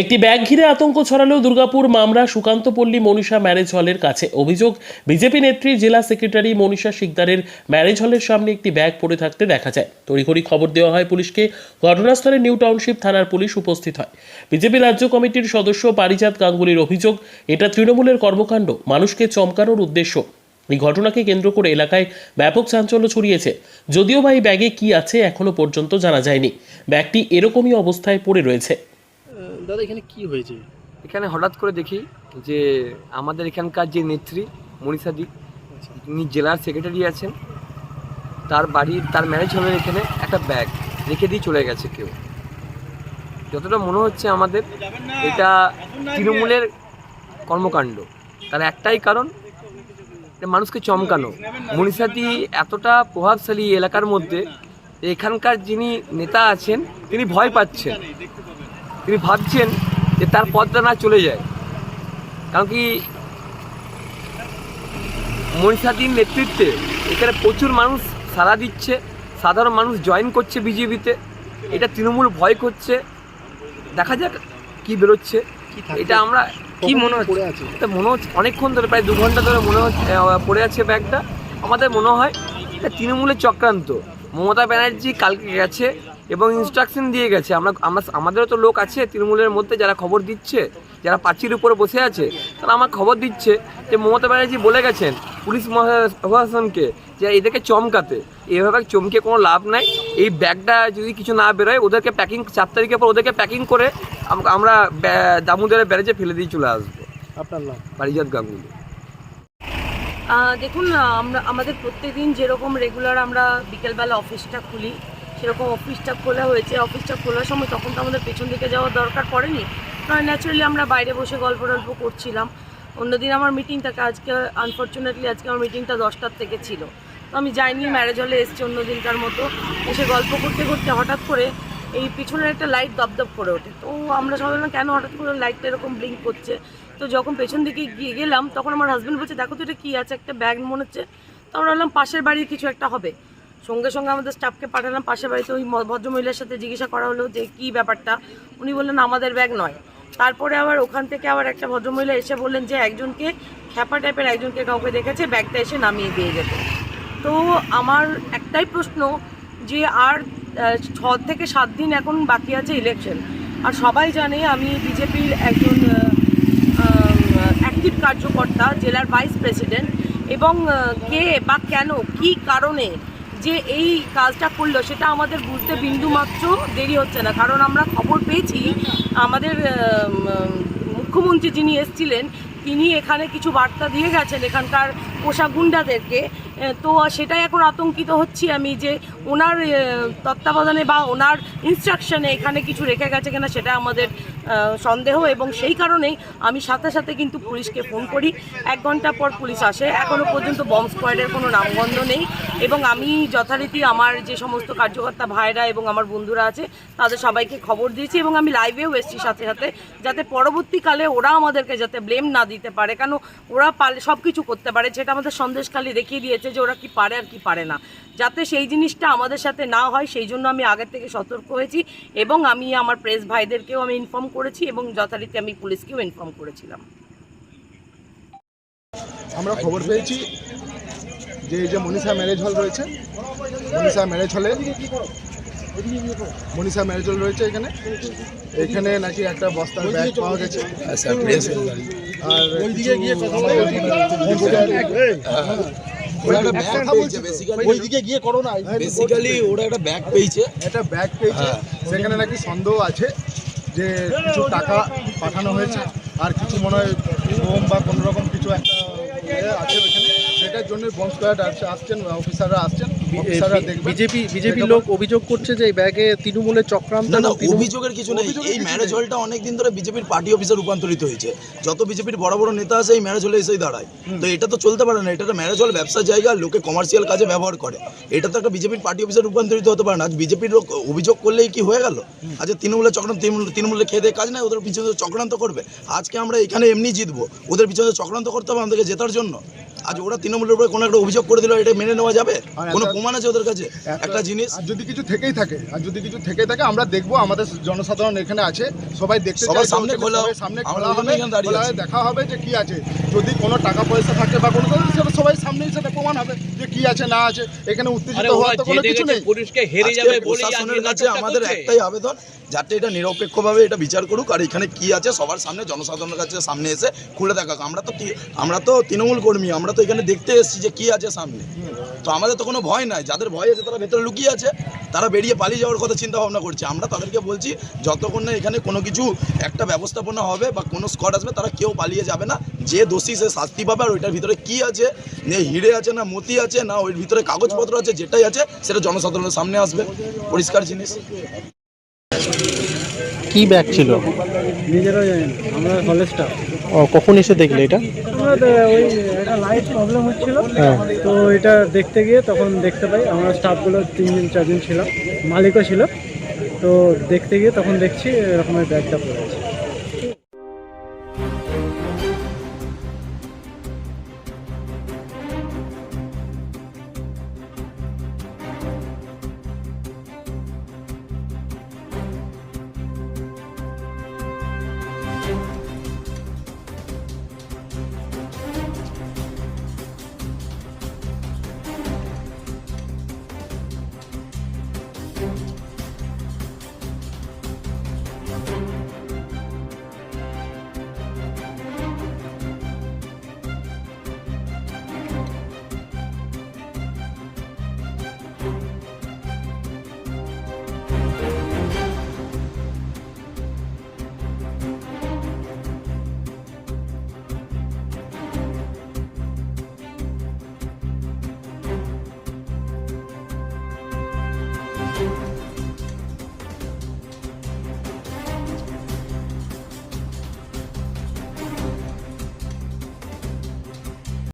একটি ব্যাগ ঘিরে আতঙ্ক ছড়ালো দুর্গাপুর, মামরা সুকান্তপল্লী মনীষা ম্যারেজ হলের কাছে অভিযোগ। বিজেপি নেত্রী, জেলা সেক্রেটারি মনীষা শিকদারের ম্যারেজ হলের সামনে একটি ব্যাগ পড়ে থাকতে দেখা যায়। তড়িঘড়ি খবর দেওয়া হয় পুলিশকে। ঘটনাস্থলে নিউ টাউনশিপ থানার পুলিশ উপস্থিত হয়। বিজেপি রাজ্য কমিটির সদস্য পারিজাত গাঙ্গুলির অভিযোগ, এটা তৃণমূলের কর্মকাণ্ড, মানুষকে চমকানোর উদ্দেশ্য। এই ঘটনাকে কেন্দ্র করে এলাকায় ব্যাপক চাঞ্চল্য ছড়িয়েছে। যদিও বা এই ব্যাগে কি আছে এখনও পর্যন্ত জানা যায়নি। ব্যাগটি এরকমই অবস্থায় পড়ে রয়েছে। দাদা এখানে কি হয়েছে? এখানে হঠাৎ করে দেখি যে আমাদের এখানকার যে নেত্রী মনীষাদি তিনি জেলার সেক্রেটারি আছেন। তার বাড়ির তার ম্যারেজ হলের এখানে একটা ব্যাগ রেখে দিয়ে চলে গেছে কেউ। যতটা মনে হচ্ছে আমাদের এটা তৃণমূলের কর্মকাণ্ড। তার একটাই কারণ মানুষকে চমকানো। মনীষাদি এতটা প্রভাবশালী এলাকার মধ্যে এখানকার যিনি নেতা আছেন তিনি ভয় পাচ্ছেন। তিনি ভাবছেন যে তার পদটা না চলে যায়। কারণ কি মনীষাদির নেতৃত্বে এখানে প্রচুর মানুষ সাড়া দিচ্ছে সাধারণ মানুষ জয়েন করছে বিজেপিতে। এটা তৃণমূল ভয় করছে। দেখা যাক কি বেরোচ্ছে। এটা আমরা কি মনে হচ্ছে? এটা মনে হচ্ছে অনেকক্ষণ ধরে প্রায় দু ঘণ্টা ধরে মনে হচ্ছে পড়ে আছে ব্যাগটা। আমাদের মনে হয় এটা তৃণমূলের চক্রান্ত। মমতা ব্যানার্জি কালকে গেছে এবং ইনস্ট্রাকশন দিয়ে গেছে। আমরা আমরা আমাদেরও তো লোক আছে তৃণমূলের মধ্যে যারা খবর দিচ্ছে যারা পাঁচির উপরে বসে আছে তারা আমার খবর দিচ্ছে যে মমতা ব্যানার্জি বলে গেছেন পুলিশ মহা- প্রশাসনকে যে এদেরকে চমকাতে। এভাবে চমকে কোনো লাভ নাই। এই ব্যাগটা যদি কিছু না বেরোয় ওদেরকে প্যাকিং চার তারিখের পর ওদেরকে প্যাকিং করে আমরা ব্যা- দামোদরের ব্যারেজে ফেলে দিয়ে চলে আসব। আপনার নাম? পারিজাত গাঙ্গুলি। দেখুন আমরা আমাদের প্রত্যেকদিন যেরকম রেগুলার আমরা বিকেলবেলা অফিসটা খুলি সেরকম অফিসটা খোলা হয়েছে। অফিসটা খোলার সময় তখন তো আমাদের পেছন দিকে যাওয়ার দরকার পড়েনি। কারণ ন্যাচারালি আমরা বাইরে বসে গল্প টল্প করছিলাম। অন্যদিন আমার মিটিং থাকে, আজকে আনফর্চুনেটলি আজকে আমার মিটিংটা দশটার থেকে ছিল। তো আমি যাইনি ম্যারেজ হলে এসছি অন্য দিনকার মতো। এসে গল্প করতে করতে হঠাৎ করে এই পিছনের একটা লাইট দপদপ করে ওঠে। তো আমরা সবাই বললাম, কেন হঠাৎ করে লাইটটা এরকম ব্লিঙ্ক করছে? তো যখন পেছন দিকে গিয়ে গেলাম, তখন আমার হাজব্যান্ড বলছে, দেখো তো এটা কী আছে, একটা ব্যাগ মনে হচ্ছে। তো আমরা বললাম, পাশের বাড়ির কিছু একটা হবে। সঙ্গে সঙ্গে আমাদের স্টাফকে পাঠালাম। পাশের বাড়িতে ওই ভদ্রমহিলার সাথে জিজ্ঞাসা করা হলো যে, কী ব্যাপারটা? উনি বললেন, আমাদের ব্যাগ নয়। তারপরে আবার ওখান থেকে আবার একটা ভদ্রমহিলা এসে বললেন যে, একজনকে খ্যাপা টাইপের একজনকে কাউকে দেখেছে, ব্যাগটা এসে নামিয়ে দিয়ে যেতে তো আমার একটাই প্রশ্ন যে, আর ছ থেকে সাত দিন এখন বাকি আছে ইলেকশন আর সবাই জানে আমি বিজেপির একজন অ্যাক্টিভ কার্যকর্তা, জেলার ভাইস প্রেসিডেন্ট এবং কে বা কেন, কি কারণে যে এই কাজটা করল, সেটা আমাদের বুঝতে বিন্দু মাত্র দেরি হচ্ছে না। কারণ আমরা খবর পেয়েছি, আমাদের মুখ্যমন্ত্রী যিনি এসছিলেন, তিনি এখানে কিছু বার্তা দিয়ে গেছেন। এখানকার পোষা গুন্ডাদেরকে তো সেটাই এখন আতঙ্কিত হচ্ছি আমি যে ওনার তত্ত্বাবধানে বা ওনার ইনস্ট্রাকশনে এখানে কিছু রেখে গেছে কিনা সেটা আমাদের সন্দেহ এবং সেই কারণেই আমি সাথে সাথে কিন্তু পুলিশকে ফোন করি। এক ঘণ্টা পর পুলিশ আসে। এখনও পর্যন্ত বম্ব স্কোয়াডের কোনো নামগন্ধ নেই এবং আমি যথারীতি আমার যে সমস্ত কার্যকর্তা ভাইরা এবং আমার বন্ধুরা আছে, তাদের সবাইকে খবর দিয়েছি এবং আমি লাইভেও এসেছি সাথে সাথে যাতে পরবর্তীকালে ওরা আমাদেরকে যাতে ব্লেম না দিতে পারে। কেন ওরা পারলে সব কিছু করতে পারে, যেটা আমাদের সন্দেশখালি দেখিয়ে দিয়েছে যে ওরা কি পারে আর কি পারে না। যাতে সেই জিনিসটা আমাদের সাথে না হয়, সেই জন্য আমি আগের থেকে সতর্ক হয়েছি এবং আমি আমার প্রেস ভাইদেরকেও আমি ইনফর্ম করেছি এবং যথারীতি আমি পুলিশকেও ইনফর্ম করেছিলাম। আমরা খবর পেয়েছি যে এই যে মনীষা ম্যারেজ হল রয়েছে, মনীষা ম্যারেজ হলে মনীষা ম্যারেজ রয়েছে এখানে। এখানে নাকি একটা বস্তার ব্যাগ পাওয়া গেছে। আর ওরা একটা ব্যাগ পেয়েছে বেসিক্যালি ওইদিকে গিয়ে করো না। বেসিক্যালি ওরা একটা ব্যাগ পেয়েছে। একটা ব্যাগ পেয়েছে। সেখানে নাকি সন্দেহ আছে যে কিছু টাকা পাঠানো হয়েছে। আর কিছু মনে হয় বোম বা কোনো রকম কিছু একটা ইয়ে আছে ওইখানে। সেটার জন্য স্কোয়াড আসছেন অফিসাররা আসছেন। দেখবেন। বিজেপি লোক অভিযোগ করছে যে এই ব্যাগে তৃণমূলের চক্রান্ত না অভিযোগের কিছু নেই। এই ম্যারেজ হলটা অনেকদিন ধরে বিজেপির পার্টি অফিসে রূপান্তরিত হয়েছে। যত বিজেপির বড় বড় নেতা আছে এই ম্যারেজ হলে এসেই দাঁড়ায়। তো এটা তো চলতে পারে না। এটা একটা ম্যারেজ হল ব্যবসার জায়গা লোকে কমার্শিয়াল কাজে ব্যবহার করে। এটা তো একটা বিজেপির পার্টি অফিসে রূপান্তরিত হতে পারে না। আজ বিজেপির লোক অভিযোগ করলেই কি হয়ে গেল? আজ তৃণমূলের চক্রান্ত তৃণমূল তৃণমূলের খেয়ে দেয়ে কাজ নাই ওদের পিছনে চক্রান্ত করবে। আজকে আমরা এখানে এমনি জিতবো। ওদের পিছনে চক্রান্ত করতে হবে আমাদেরকে জেতার জন্য। আজ ওরা তৃণমূলের উপরে কোনো একটা অভিযোগ করে দিল এটা মেনে নেওয়া যাবে? আর কোনো প্রমাণ আছে ওদের কাছে? একটা জিনিস আর যদি কিছু থেকেই থাকে আর যদি কিছু থেকে থাকে আমরা দেখব আমাদের জনসাধারণ এখানে আছে সবাই দেখতে সবার সামনে খোলা সামনে খোলা হবে। দেখা হবে যে কি আছে। যদি কোনো টাকা পয়সা থাকে বা কোনো সেটা সবাই সামনেই সেটা প্রমাণ হবে যে কি আছে না আছে। এখানে উত্তেজিত হওয়ার তো কোনো কিছু নেই। পুলিশকে হেরে যাবে বলেই আমাদের একটাই আবেদন যাতে এটা নিরপেক্ষভাবে এটা বিচার করুক, আর এখানে কি আছে সবার সামনে, জনসাধারণের কাছে সামনে এসে খুলে দেখাক। আমরা তো আমরা তো তৃণমূল কর্মী, আমরা তো এখানে দেখতে এসেছি যে কি আছে সামনে। তো আমাদের তো কোনো ভয় নাই, যাদের ভয় আছে তারা ভেতরে লুকিয়ে আছে, তারা বেরিয়ে পালিয়ে যাওয়ার কথা চিন্তা ভাবনা করছে। আমরা তাদেরকে বলছি, যতক্ষণ না এখানে কোনো কিছু একটা ব্যবস্থাপনা হবে বা কোনো স্কট আসবে, তারা কেউ পালিয়ে যাবে না। যে দোষী সে শাস্তি পাবে, আর ওইটার ভিতরে কি আছে যে হিরে আছে, না মতি আছে, না ওই ভিতরে কাগজপত্র আছে, যেটাই আছে, সেটা জনসাধারণের সামনে আসবে। পরিষ্কার জিনিস। কি ব্যাগ ছিল? নিজেরাও জানি না আমরা কলেজ স্টাফ ও কখন এসে দেখলে এটা? আমরা তো ওই একটা লাইট প্রবলেম হচ্ছিল। তো এটা দেখতে গিয়ে তখন দেখতে পাই আমরা স্টাফগুলো তিনজন চারজন ছিলাম মালিকও ছিল। তো দেখতে গিয়ে তখন দেখছি এরকমের ব্যাগটা পড়ে আছে।